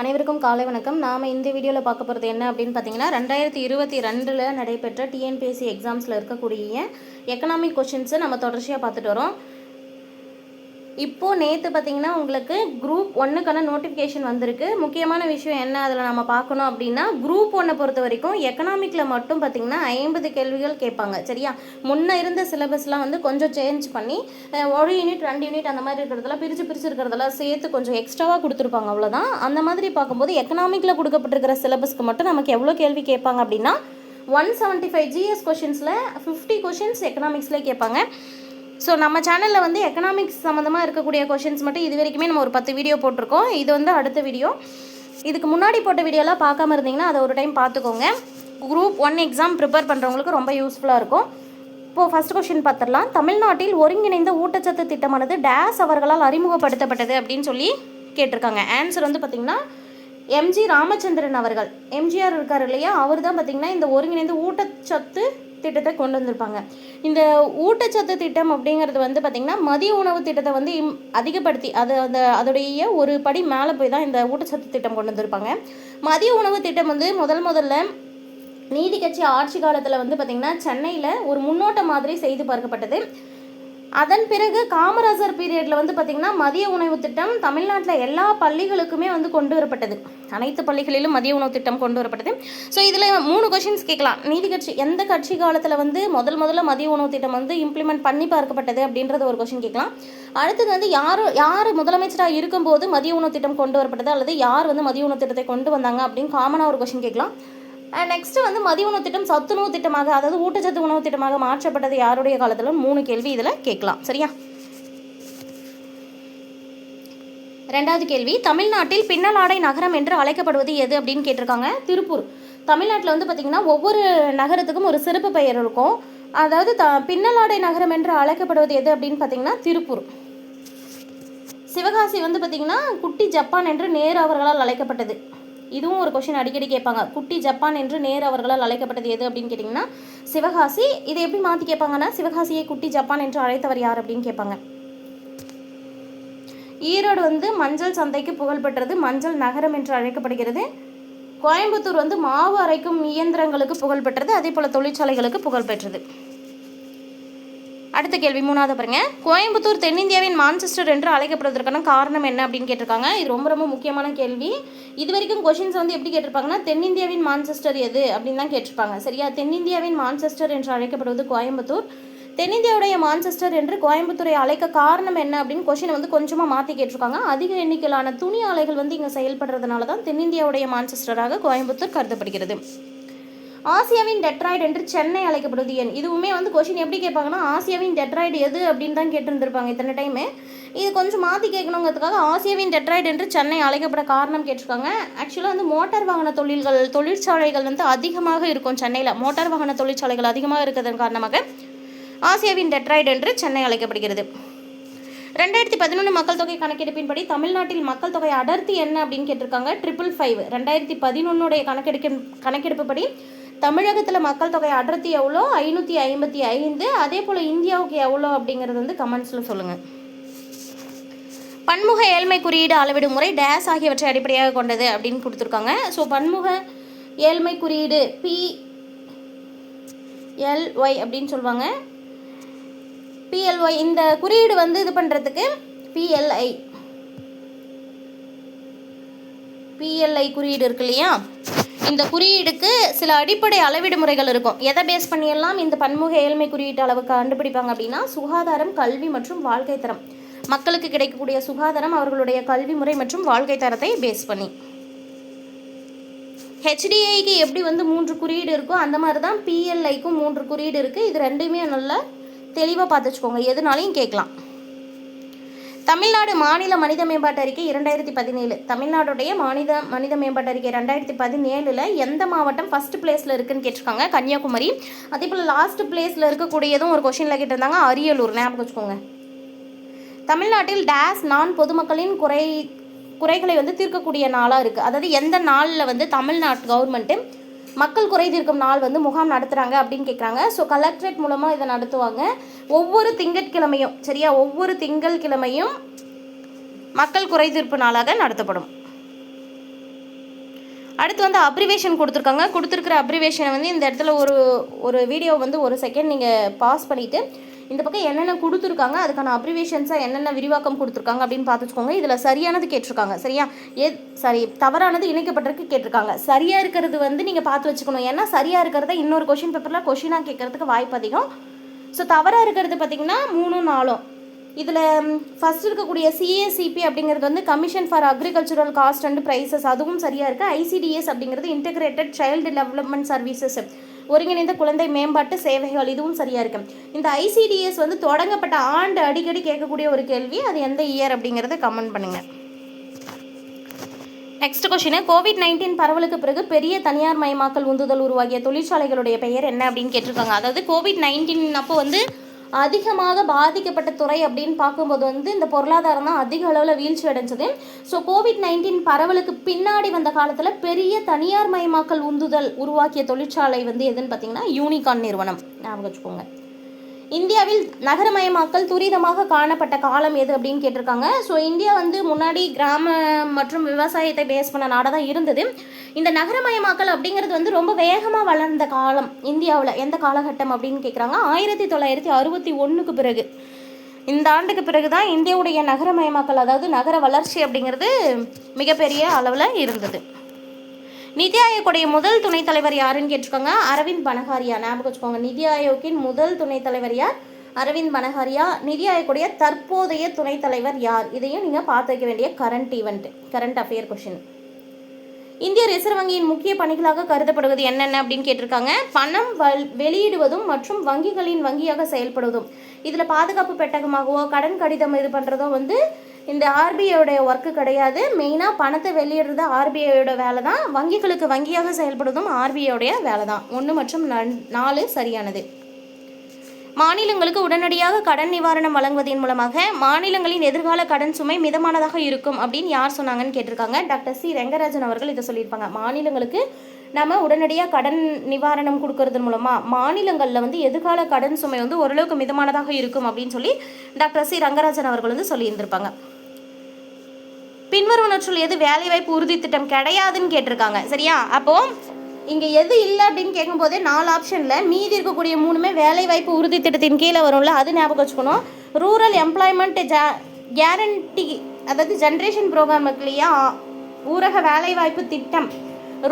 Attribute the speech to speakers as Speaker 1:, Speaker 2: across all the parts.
Speaker 1: அனைவருக்கும் காலை வணக்கம். நாம் இந்த வீடியோவில் பார்க்க போகிறது என்ன அப்படின்னு பார்த்தீங்கன்னா ரெண்டாயிரத்தி இருபத்தி ரெண்டில் நடைபெற்ற டிஎன்பிஎஸ்சி எக்ஸாம்ஸில் இருக்கக்கூடிய எக்கனாமிக் கொஷின்ஸை நம்ம தொடர்ச்சியாக பார்த்துட்டு வரோம். இப்போது நேற்று பார்த்தீங்கன்னா உங்களுக்கு குரூப் ஒன்றுக்கான நோட்டிஃபிகேஷன் வந்திருக்கு. முக்கியமான விஷயம் என்ன? அதில் நம்ம பார்க்கணும் அப்படின்னா குரூப் ஒன்றை பொறுத்த வரைக்கும் எக்கனாமிக்கில் மட்டும் பார்த்தீங்கன்னா ஐம்பது கேள்விகள் கேட்பாங்க. சரியா? முன்ன இருந்த சிலபஸ்லாம் வந்து கொஞ்சம் சேஞ்ச் பண்ணி ஒரு யூனிட் ரெண்டு யூனிட் அந்த மாதிரி இருக்கிறதெல்லாம் பிரித்து பிரித்து இருக்கிறதெல்லாம் சேர்த்து கொஞ்சம் எக்ஸ்ட்ராவாக கொடுத்துருப்பாங்க. அவ்வளோதான் அந்த மாதிரி பார்க்கும்போது எக்கனாமிக்கில் கொடுக்கப்பட்டிருக்கிற சிலபஸ்க்கு மட்டும் நமக்கு எவ்வளோ கேள்வி கேட்பாங்க அப்படின்னா ஒன் செவன்ட்டி ஃபைவ் ஜிஎஸ் கொஷின்ஸில் ஃபிஃப்டி கொஷின்ஸ் எக்கனாமிக்ஸ்லேயே கேட்பாங்க. ஸோ நம்ம சேனலில் வந்து எக்கனாமிக்ஸ் சம்மந்தமாக இருக்கக்கூடிய கொஷின்ஸ் மட்டும் இது வரைக்குமே நம்ம ஒரு பத்து வீடியோ போட்டிருக்கோம். இது வந்து அடுத்த வீடியோ இதுக்கு முன்னாடி போட்ட வீடியோலாம் பார்க்காம இருந்தீங்கன்னா அதை ஒரு டைம் பார்த்துக்கோங்க. குரூப் ஒன் எக்ஸாம் ப்ரிப்பேர் பண்ணுறவங்களுக்கு ரொம்ப யூஸ்ஃபுல்லாக இருக்கும். இப்போது ஃபர்ஸ்ட் கொஷின் பார்த்துடலாம். தமிழ்நாட்டில் ஒருங்கிணைந்த ஊட்டச்சத்து திட்டமானது டேஸ் அவர்களால் அறிமுகப்படுத்தப்பட்டது அப்படின்னு சொல்லி கேட்டிருக்காங்க. ஆன்சர் வந்து பார்த்திங்கன்னா எம்ஜி ராமச்சந்திரன் அவர்கள். எம்ஜிஆர் இருக்கார் இல்லையா? அவர் தான் பார்த்திங்கன்னா இந்த ஒருங்கிணைந்த ஊட்டச்சத்து திட்டத்தை கொண்டு வந்திருப்பாங்க. இந்த ஊட்டச்சத்து திட்டம் அப்படிங்கிறது வந்து பார்த்திங்கன்னா மதிய உணவு திட்டத்தை வந்து இம் அதிகப்படுத்தி அது அந்த அதோடைய ஒரு படி மேலே போய் தான் இந்த ஊட்டச்சத்து திட்டம் கொண்டு வந்திருப்பாங்க. மதிய உணவு திட்டம் வந்து முதல் முதல்ல நீதி கட்சி ஆட்சி காலத்தில் வந்து பார்த்திங்கன்னா சென்னையில் ஒரு முன்னோட்ட மாதிரி செய்து பார்க்கப்பட்டது. அதன் பிறகு காமராஜர் பீரியடில் வந்து பார்த்திங்கன்னா மதிய உணவு திட்டம் தமிழ்நாட்டில் எல்லா பள்ளிகளுக்குமே வந்து கொண்டு வரப்பட்டது. அனைத்து பள்ளிகளிலும் மதிய உணவு திட்டம் கொண்டு வரப்பட்டது. ஸோ இதில் மூணு கொஷின்ஸ் கேட்கலாம். நீதி கட்சி எந்த கட்சி காலத்தில் வந்து முதல் முதல்ல மதிய உணவு திட்டம் வந்து இம்ப்ளிமெண்ட் பண்ணி பார்க்கப்பட்டது அப்படின்றது ஒரு கொஷின் கேட்கலாம். அடுத்தது வந்து யார் யார் முதலமைச்சராக இருக்கும்போது மதிய உணவு திட்டம் கொண்டு வரப்பட்டது? அல்லது யார் வந்து மதிய உணவு திட்டத்தை கொண்டு வந்தாங்க அப்படின்னு காமனாக ஒரு கொஷின் கேட்கலாம். நெக்ஸ்ட்டு வந்து மதிய உணவு திட்டம் சத்துணவு திட்டமாக அதாவது ஊட்டச்சத்து உணவு திட்டமாக மாற்றப்பட்டது யாருடைய காலத்தில் மூணு கேள்வி இதில் கேட்கலாம். சரியா? ரெண்டாவது கேள்வி தமிழ்நாட்டில் பின்னலாடை நகரம் என்று அழைக்கப்படுவது எது அப்படின்னு கேட்டிருக்காங்க? திருப்பூர். தமிழ்நாட்டில் வந்து பார்த்திங்கன்னா ஒவ்வொரு நகரத்துக்கும் ஒரு சிறப்பு பெயர் இருக்கும். அதாவது த பின்னலாடை நகரம் என்று அழைக்கப்படுவது எது அப்படின்னு பார்த்தீங்கன்னா திருப்பூர். சிவகாசி வந்து பார்த்திங்கன்னா குட்டி ஜப்பான் என்று நேரு அவர்களால் அழைக்கப்பட்டது. இதுவும் ஒரு கொஷின் அடிக்கடி கேட்பாங்க. குட்டி ஜப்பான் என்று நேரு அவர்களால் அழைக்கப்பட்டது எது அப்படின்னு கேட்டிங்கன்னா சிவகாசி. இதை எப்படி மாற்றி கேட்பாங்கன்னா சிவகாசியை குட்டி ஜப்பான் என்று அழைத்தவர் யார் அப்படின்னு கேட்பாங்க. ஈரோடு வந்து மஞ்சள் சந்தைக்கு புகழ்பெற்றது மஞ்சள் நகரம் என்று அழைக்கப்படுகிறது. கோயம்புத்தூர் வந்து மாவு அரைக்கும் இயந்திரங்களுக்கு புகழ்பெற்றது அதே போல் தொழிற்சாலைகளுக்கு புகழ்பெற்றது அடுத்த கேள்வி மூணாவது பாருங்க. கோயம்புத்தூர் தென்னிந்தியாவின் மான்செஸ்டர் என்று அழைக்கப்படுவதற்கான காரணம் என்ன அப்படின்னு கேட்டிருக்காங்க. இது ரொம்ப ரொம்ப முக்கியமான கேள்வி. இது வரைக்கும் கொஷின்ஸ் வந்து எப்படி கேட்டிருப்பாங்கன்னா தென்னிந்தியாவின் மான்செஸ்டர் எது அப்படின்னு தான் கேட்டிருப்பாங்க. சரியா? தென்னிந்தியாவின் மான்செஸ்டர் என்று அழைக்கப்படுவது கோயம்புத்தூர். தென்னிந்தியாவுடைய மான்செஸ்டர் என்று கோயம்புத்தூரை அழைக்க காரணம் என்ன அப்படின்னு கொஷினை வந்து கொஞ்சமாக மாற்றி கேட்டிருக்காங்க. அதிக எண்ணிக்கையிலான துணி ஆலைகள் வந்து இங்கே செயல்படுறதுனால தான் தென்னிந்தியாவுடைய மான்செஸ்டராக கோயம்புத்தூர் கருதப்படுகிறது. ஆசியாவின் டெட்ராய்டு என்று சென்னை அழைக்கப்படுவது ஏன்? இதுவுமே வந்து கொஷின் எப்படி கேட்பாங்கன்னா ஆசியாவின் டெட்ராய்டு எது அப்படின்னு தான் கேட்டிருந்திருப்பாங்க இத்தனை டைமு இது கொஞ்சம் மாற்றி கேட்கணுங்கிறதுக்காக ஆசியாவின் டெட்ராய்டு என்று சென்னை அழைக்கப்பட காரணம் கேட்டிருக்காங்க. ஆக்சுவலாக வந்து மோட்டார் வாகன தொழில்கள் தொழிற்சாலைகள் வந்து அதிகமாக இருக்கும் சென்னையில். மோட்டார் வாகன தொழிற்சாலைகள் அதிகமாக இருக்கிறதன் காரணமாக ஆசியாவின் டெட்ராய்டு என்று சென்னை அழைக்கப்படுகிறது. ரெண்டாயிரத்தி பதினொன்று மக்கள் தொகை கணக்கெடுப்பின்படி தமிழ்நாட்டில் மக்கள் தொகை அடர்த்தி என்ன அப்படின்னு கேட்டிருக்காங்க? ட்ரிபிள் ஃபைவ் ரெண்டாயிரத்தி பதினொன்னுடைய கணக்கெடுக்க கணக்கெடுப்புப்படி தமிழகத்தில் மக்கள் தொகை அடர்த்தி எவ்வளோ? ஐநூற்றி ஐம்பத்தி ஐந்து. அதே போல் இந்தியாவுக்கு எவ்வளோ அப்படிங்கிறது வந்து கமெண்ட்ஸில் சொல்லுங்கள் பன்முக ஏழ்மை குறியீடு அளவிடும் முறை டேஸ் ஆகியவற்றை அடிப்படையாக கொண்டது அப்படின்னு கொடுத்துருக்காங்க. ஸோ பன்முக ஏழ்மை குறியீடு பி எல்ஒய் அப்படின்னு சொல்லுவாங்க. பிஎல்ஒய் இந்த குறியீடு வந்து இது பண்ணுறதுக்கு பிஎல்ஐ பிஎல்ஐ குறியீடு இருக்கு இல்லையா? இந்த குறியீடுக்கு சில அடிப்படை அளவீடு முறைகள் இருக்கும். எதை பேஸ் பண்ணியெல்லாம் இந்த பன்முக ஏழ்மை குறியீட்டு அளவுக்கு கண்டுபிடிப்பாங்க அப்படின்னா சுகாதாரம் கல்வி மற்றும் வாழ்க்கை தரம். மக்களுக்கு கிடைக்கக்கூடிய சுகாதாரம் அவர்களுடைய கல்வி முறை மற்றும் வாழ்க்கை தரத்தை பேஸ் பண்ணி. ஹெச்டிஐக்கு எப்படி வந்து மூன்று குறியீடு இருக்கோ அந்த மாதிரி தான் பிஎல்ஐக்கும் மூன்று குறியீடு இருக்குது இது ரெண்டுமே நல்லா தெளிவாக பார்த்து வச்சுக்கோங்க. எதுனாலையும் கேட்கலாம். தமிழ்நாடு மாநில மனித மேம்பாட்டு அறிக்கை இரண்டாயிரத்தி பதினேழு. தமிழ்நாடுடைய மாநில மனித மேம்பாட்டு அறிக்கை ரெண்டாயிரத்தி பதினேழில் எந்த மாவட்டம் ஃபர்ஸ்ட் பிளேஸில் இருக்குன்னு கேட்டிருக்காங்க? கன்னியாகுமரி. அதே போல் லாஸ்ட் பிளேஸில் இருக்கக்கூடியதும் ஒரு கொஷினில் கேட்டிருந்தாங்க. அரியலூர். ஞாபகம் வச்சுக்கோங்க. தமிழ்நாட்டில் டேஸ் நான் பொதுமக்களின் குறை குறைகளை வந்து தீர்க்கக்கூடிய நாளாக இருக்குது அதாவது எந்த நாளில் வந்து தமிழ்நாட்டு கவர்மெண்ட்டு மக்கள் குறை தீர்க்கும் நாள் வந்து முகாம் நடத்துகிறாங்க அப்படின்னு கேட்குறாங்க ஸோ கலெக்டரேட் மூலமாக இதை நடத்துவாங்க. ஒவ்வொரு திங்கட்கிழமையும் சரியா? ஒவ்வொரு திங்கள் கிழமையும் மக்கள் குறை தீர்ப்பு நாளாக நடத்தப்படும். அடுத்து வந்து அப்ரிவேஷன் கொடுத்துருக்காங்க. கொடுத்துருக்குற அப்ரிவேஷனை வந்து இந்த இடத்துல ஒரு ஒரு வீடியோ வந்து ஒரு செகண்ட் நீங்கள் பாஸ் பண்ணிவிட்டு இந்த பக்கம் என்னென்ன கொடுத்துருக்காங்க அதுக்கான அப்ரிவேஷன்ஸாக என்னென்ன விரிவாக்கம் கொடுத்துருக்காங்க அப்படின்னு பார்த்துக்கோங்க இதில் சரியானது கேட்டிருக்காங்க. சரியா? ஏ சாரி தவறானது இணைக்கப்பட்டிருக்கு கேட்டிருக்காங்க. சரியாக இருக்கிறது வந்து நீங்கள் பார்த்து வச்சுக்கணும். ஏன்னா சரியாக இருக்கிறத இன்னொரு கொஷின் பேப்பரில் கொஷினாக கேட்கறதுக்கு வாய்ப்பு அதிகம். ஸோ தவறாக இருக்கிறது பார்த்திங்கன்னா மூணும் நாலும் இதில் ஃபஸ்ட் இருக்கக்கூடிய சிஏசிபி அப்படிங்கிறது வந்து commission for agricultural cost and prices அதுவும் சரியாக இருக்குது ஐசிடிஎஸ் அப்படிங்கிறது இன்டெகிரேட்டட் சைல்டு டெவலப்மெண்ட் சர்வீசஸ் ஒருங்கிணைந்த குழந்தை மேம்பாட்டு சேவைகள் இதுவும் சரியாக இருக்கு. இந்த ஐசிடிஎஸ் வந்து தொடங்கப்பட்ட ஆண்டு அடிக்கடி கேட்கக்கூடிய ஒரு கேள்வி அது எந்த இயர் அப்படிங்கிறத கமெண்ட் பண்ணுங்கள் நெக்ஸ்ட் கொஷின் கோவிட் நைன்டீன் பரவலுக்கு பிறகு பெரிய தனியார் மயமாக்கல் உந்துதல் உருவாகிய தொழிற்சாலைகளுடைய பெயர் என்ன அப்படின்னு கேட்டிருக்காங்க. அதாவது கோவிட் நைன்டீன் அப்போ வந்து அதிகமாக பாதிக்கப்பட்ட துறை அப்படின்னு பார்க்கும்போது வந்து இந்த பொருளாதாரம் தான் அதிக அளவில் வீழ்ச்சி அடைஞ்சது. ஸோ கோவிட் நைன்டீன் பரவலுக்கு பின்னாடி வந்த காலத்தில் பெரிய தனியார் மயமாக்கல் உந்துதல் உருவாக்கிய தொழிற்சாலை வந்து எதுன்னு பார்த்தீங்கன்னா யூனிகான் நிறுவனம். ஞாபகம் வச்சுக்கோங்க. இந்தியாவில் நகரமயமாக்கல் துரிதமாக காணப்பட்ட காலம் எது அப்படின்னு கேட்டிருக்காங்க. ஸோ இந்தியா வந்து முன்னாடி கிராம மற்றும் விவசாயத்தை பேஸ் பண்ண நாடாக தான் இருந்தது. இந்த நகரமயமாக்கல் அப்படிங்கிறது வந்து ரொம்ப வேகமாக வளர்ந்த காலம் இந்தியாவில். எந்த காலகட்டம் அப்படின்னு கேட்குறாங்க ஆயிரத்தி தொள்ளாயிரத்தி அறுபத்தி ஒன்றுக்கு பிறகு. இந்த ஆண்டுக்கு பிறகு தான் இந்தியாவுடைய நகரமயமாக்கல் அதாவது நகர வளர்ச்சி அப்படிங்கிறது மிகப்பெரிய அளவில் இருந்தது. நிதி ஆயோக்குடைய முதல் துணைத் தலைவர் யாருன்னு கேட்டிருக்காங்க? அரவிந்த் பனகாரியா ஞாபகம் வச்சுக்கோங்க. நிதி ஆயோக்கின் முதல் துணைத் தலைவர் யார்? அரவிந்த் பனகாரியா நிதி ஆயோக்குடைய தற்போதைய துணைத் தலைவர் யார்? இதையும் நீங்கள் பார்த்து வைக்க வேண்டிய current event current affair question இந்திய ரிசர்வ் வங்கியின் முக்கிய பணிகளாக கருதப்படுவது என்னென்ன அப்படின்னு கேட்டிருக்காங்க? பணம் வெளியிடுவதும் மற்றும் வங்கிகளின் வங்கியாக செயல்படுவதும். இதில் பாதுகாப்பு பெட்டகமாகவோ கடன் கடிதம் இது பண்ணுறதோ வந்து இந்த ஆர்பிஐயோடைய ஒர்க்கு கிடையாது. மெயினாக பணத்தை வெளியிடுறது ஆர்பிஐயோட வேலை தான் வங்கிகளுக்கு வங்கியாக செயல்படுவதும் ஆர்பிஐயோடைய வேலை தான் ஒன்று மற்றும் நன்- நாலு சரியானது. மாநிலங்களுக்கு உடனடியாக கடன் நிவாரணம் வழங்குவதன் மூலமாக மாநிலங்களின் எதிர்கால கடன் சுமை மிதமானதாக இருக்கும் அப்படின்னு யார் சொன்னாங்கன்னு கேட்டிருக்காங்க. Doctor C. ரெங்கராஜன் அவர்கள் இதை சொல்லியிருப்பாங்க. மாநிலங்களுக்கு நம்ம உடனடியாக கடன் நிவாரணம் கொடுக்கறது மூலமாக மாநிலங்களில் வந்து எதிர்கால கடன் சுமை வந்து ஓரளவுக்கு மிதமானதாக இருக்கும் அப்படின்னு சொல்லி டாக்டர் சி. ரங்கராஜன் அவர்கள் வந்து சொல்லியிருந்திருப்பாங்க. பின்வருவனற்றுள் எது வேலைவாய்ப்பு உறுதி திட்டம் கிடையாதுன்னு கேட்டிருக்காங்க. சரியா? அப்போ இங்கே எது இல்லை அப்படின்னு கேட்கும்போதே நாலு ஆப்ஷனில் மீதி இருக்கக்கூடிய மூணுமே வேலைவாய்ப்பு உறுதி திட்டத்தின் கீழே வரும்ல அது ஞாபகம் வச்சுக்கணும். ரூரல் எம்ப்ளாய்மெண்ட் ஜா கேரண்டி அதாவது ஜென்ரேஷன் ப்ரோக்ராம் இருக்கு இல்லையா? ஊரக வேலைவாய்ப்பு திட்டம்.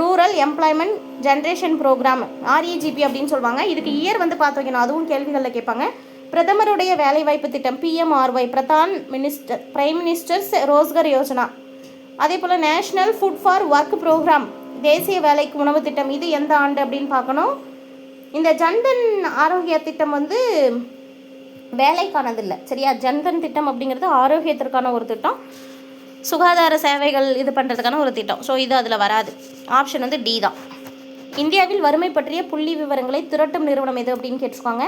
Speaker 1: Rural employment generation program RAGP அப்படின்னு சொல்லுவாங்க. இதுக்கு இயர் வந்து பார்த்து வைக்கணும். அதுவும் கேள்விகளில் கேட்பாங்க. பிரதமருடைய வேலைவாய்ப்பு திட்டம் PMRY Pradhan minister prime minister's Rozgar Yojana. அதே போல் national food for work program தேசிய வேலைக்கு உணவு திட்டம் இது எந்த ஆண்டு அப்படின்னு பார்க்கணும். இந்த ஜன்தன் ஆரோக்கிய திட்டம் வந்து வேலைக்கானது இல்லை சரியா? ஜன்தன் திட்டம் அப்படிங்கிறது ஆரோக்கியத்திற்கான ஒரு திட்டம். சுகாதார சேவைகள் இது பண்ணுறதுக்கான ஒரு திட்டம். ஸோ இது அதில் வராது. ஆப்ஷன் வந்து டி தான். இந்தியாவில் வறுமை பற்றிய புள்ளி விவரங்களை திரட்டும் நிறுவனம் எது அப்படின்னு கேட்டிருக்காங்க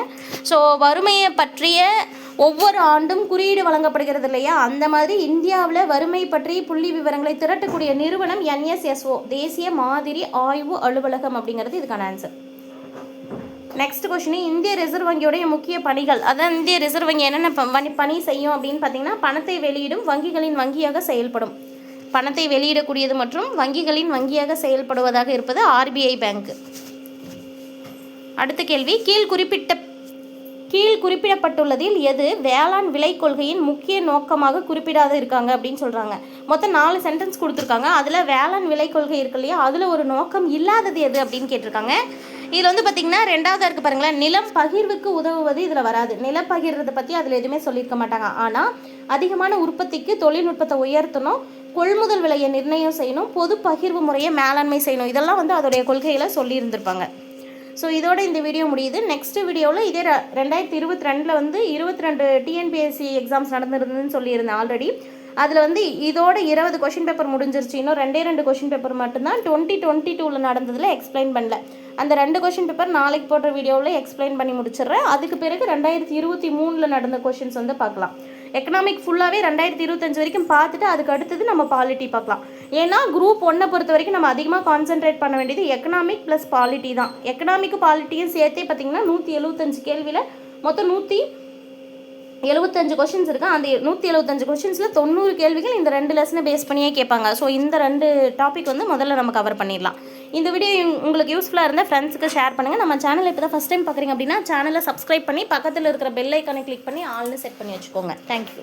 Speaker 1: ஸோ வறுமையை பற்றிய ஒவ்வொரு ஆண்டும் குறியீடு வழங்கப்படுகிறது இல்லையா? அந்த மாதிரி இந்தியாவில் வறுமை பற்றிய புள்ளி விவரங்களை திரட்டக்கூடிய நிறுவனம் என்எஸ்எஸ்ஓ தேசிய மாதிரி ஆய்வு அலுவலகம் அப்படிங்கிறது இதுக்கான ஆன்சர் நெக்ஸ்ட் கொஷின் இந்திய ரிசர்வ் வங்கியுடைய முக்கிய பணிகள். அதான் இந்திய ரிசர்வ் வங்கி என்னென்ன ப- பணி பணி செய்யும் அப்படின்னு பார்த்தீங்கன்னா பணத்தை வெளியிடும் வங்கிகளின் வங்கியாக செயல்படும். பணத்தை வெளியிடக்கூடியது மற்றும் வங்கிகளின் வங்கியாக செயல்படுவதாக இருப்பது ஆர்பிஐ பேங்க். அடுத்த கேள்வி கீழ் குறிப்பிட்ட கீழ் குறிப்பிடப்பட்டுள்ளதில் எது வேளாண் விலை கொள்கையின் முக்கிய நோக்கமாக குறிப்பிடாத இருக்காங்க அப்படின்னு சொல்கிறாங்க மொத்தம் நாலு சென்டென்ஸ் கொடுத்துருக்காங்க. அதில் வேளாண் விலை கொள்கை இருக்கு இல்லையா? அதில் ஒரு நோக்கம் இல்லாதது எது அப்படின்னு கேட்டிருக்காங்க. இதில் வந்து பார்த்திங்கன்னா ரெண்டாவதாக இருக்குது பாருங்களேன். நிலம் பகிர்வுக்கு உதவுவது இதில் வராது. நிலம் பகிர்றதை பற்றி அதில் எதுவுமே சொல்லியிருக்க மாட்டாங்க. ஆனால் அதிகமான உற்பத்திக்கு தொழில்நுட்பத்தை உயர்த்தணும். கொள்முதல் விலையை நிர்ணயம் செய்யணும் பொது பகிர்வு முறையை மேலாண்மை செய்யணும். இதெல்லாம் வந்து அதோடைய கொள்கைகளை சொல்லியிருந்திருப்பாங்க. ஸோ இதோட இந்த வீடியோ முடியுது. நெக்ஸ்ட் வீடியோவில் இதே ரெண்டாயிரத்தி இருபத்தி ரெண்டில் வந்து இருபத்தி ரெண்டு டிஎன்பிஎஸ்சி எக்ஸாம்ஸ் நடந்திருந்ததுன்னு சொல்லியிருந்தேன் ஆல்ரெடி அதில் வந்து இதோட இருபது கொஷின் பேப்பர் முடிஞ்சிருச்சு. இன்னும் ரெண்டே ரெண்டு கொஷின் பேப்பர் மட்டும்தான் டுவெண்ட்டி டுவெண்ட்டி டூவில் நடந்ததில் எக்ஸ்பிளைன் பண்ணல. அந்த ரெண்டு கொஷின் பேப்பர் நாளைக்கு போடுற வீடியோவில் எக்ஸ்பிளைன் பண்ணி முடிச்சிடுறேன். அதுக்கு பிறகு ரெண்டாயிரத்தி இருபத்தி மூணில் நடந்த கொஷின்ஸ் வந்து பார்க்கலாம். எக்கனாமிக் ஃபுல்லாகவே ரெண்டாயிரத்தி இருபத்தஞ்சு வரைக்கும் பார்த்துட்டு அதுக்கு அடுத்தது நம்ம பாலிட்டி பார்க்கலாம். ஏன்னா குரூப் ஒன்றை பொறுத்த வரைக்கும் நம்ம அதிகமாக கான்சென்ட்ரேட் பண்ண வேண்டியது எக்கனாமிக் ப்ளஸ் பாலிட்டி தான். எக்கனாமிக்கு பாலிட்டியும் சேர்த்தே பார்த்தீங்கன்னா நூற்றி எழுபத்தஞ்சு கேள்வியில் மொத்தம் நூற்றி எழுபத்தஞ்சு கொஷின்ஸ் இருக்கு. அந்த நூற்றி எழுபத்தஞ்சு கொஷின்ஸில் தொண்ணூறு கேள்விகள் இந்த ரெண்டு லெசனை பேஸ் பண்ணியே கேட்பாங்க. ஸோ இந்த ரெண்டு டாபிக் வந்து முதல்ல நம்ம கவர் பண்ணிடலாம். இந்த வீடியோ உங்களுக்கு யூஸ்ஃபுல்லாக இருந்தால் ஃப்ரெண்ட்ஸுக்கு ஷேர் பண்ணுங்கள் நம்ம சேனல் இப்போ தான் ஃபஸ்ட் டைம் பார்க்குறீங்க அப்படின்னா சேனலை சப்ஸ்கிரைப் பண்ணி பக்கத்தில் இருக்கிற பெல் ஐக்கானை கிளிக் பண்ணி ஆல்னு செட் பண்ணி வச்சுக்கோங்க. தேங்க்யூ